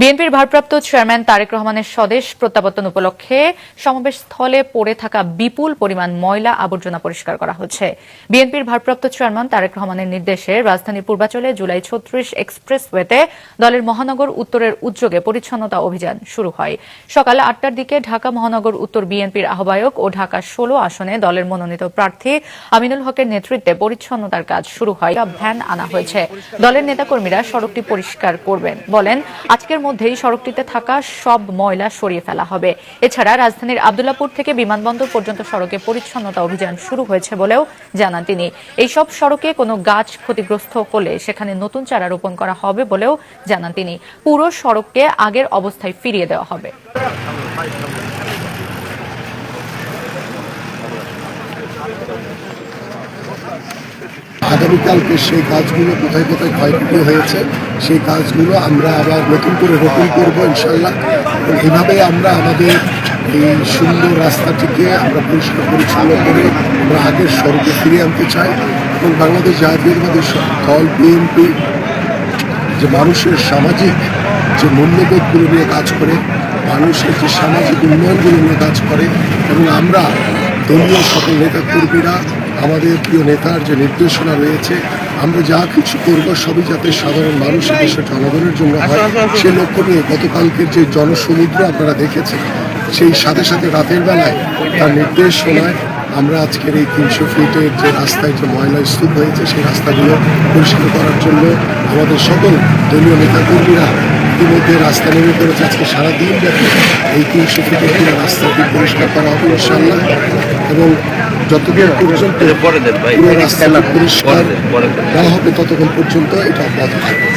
বিএনপির ভারপ্রাপ্ত চেয়ারম্যান তারেক রহমানের স্বদেশ প্রত্যাবর্তন উপলক্ষে সমাবেশ স্থলে পড়ে থাকা বিপুল পরিমাণ ময়লা আবর্জনা পরিষ্কার করা হচ্ছে। বিএনপির ভারপ্রাপ্ত চেয়ারম্যান তারেক রহমানের নির্দেশে রাজধানীর পূর্বাচলে জুলাই ছত্রিশ এক্সপ্রেসওয়েতে দলের মহানগর উত্তরের উদ্যোগে পরিচ্ছন্নতা অভিযান শুরু হয়। সকাল আটটার দিকে ঢাকা মহানগর উত্তর বিএনপির আহ্বায়ক ও ঢাকা ষোলো আসনে দলের মনোনীত প্রার্থী আমিনুল হকের নেতৃত্বে পরিচ্ছন্নতার কাজ শুরু হয়। ভ্যান আনা হয়েছে। দলের নেতাকর্মীরা সড়কটি পরিষ্কার করবেন। বলেন, আজকের মধ্যেই সড়কটিতে থাকা সব ময়লা সরিয়ে ফেলা হবে। এছাড়া রাজধানীর আবদুল্লাপুর থেকে বিমানবন্দর পর্যন্ত সড়কে পরিচ্ছন্নতা অভিযান শুরু হয়েছে বলেও জানান তিনি। এইসব সড়কে কোনো গাছ ক্ষতিগ্রস্ত হলে সেখানে নতুন চারা রোপণ করা হবে বলেও জানান তিনি। পুরো সড়ককে আগের অবস্থায় ফিরিয়ে দেওয়া হবে। আগামীকালকে সেই কাজগুলো কোথায় কোথায় ক্ষয়ক্ষতি হয়েছে, সেই কাজগুলো আমরা আবার নতুন করে রোপণ করব ইনশাল্লাহ। এভাবে আমরা আমাদের এই সুন্দর রাস্তাটিকে আমরা পরিষ্কার পরিচ্ছন্ন করে আমরা আগের স্বরূপে ফিরিয়ে আনতে চাই। এবং বাংলাদেশ জাতীয়তাবাদী দল বিএনপি যে মানুষের সামাজিক যে মূল্যবোধগুলো নিয়ে কাজ করে, মানুষের যে সামাজিক উন্নয়নগুলো নিয়ে কাজ করে, এবং আমরা দলীয় সকল নেতা কর্মীরা আমাদের প্রিয় নেতার যে নির্দেশনা রয়েছে আমরা যা কিছু করব সবই যাতে সাধারণ মানুষ দেশের জনগণের জন্য হয়। সে লক্ষ্য নিয়ে গতকালকের যে জনসমুদ্র আপনারা দেখেছেন সেই সাথে সাথে রাতের বেলায় তার নির্দেশনায় আমরা আজকের এই তিনশো ফিটের যে রাস্তায় যে ময়লা স্তূপ হয়েছে সেই রাস্তাগুলো পরিষ্কার করার জন্য আমাদের সকল দলীয় নেতাকর্মীরা ইতিমধ্যে রাস্তা নেমে পড়েছে। আজকে সারাদিন ব্যাপী এই তিনশো ফিটের পুরো রাস্তাটি পরিষ্কার করা হবে ইনশাল্লাহ এবং যতদিন পর্যন্ত পরে রাস্তাটা পরিষ্কার। না হবে ততক্ষণ পর্যন্ত এটা অব্যাহত থাকবে।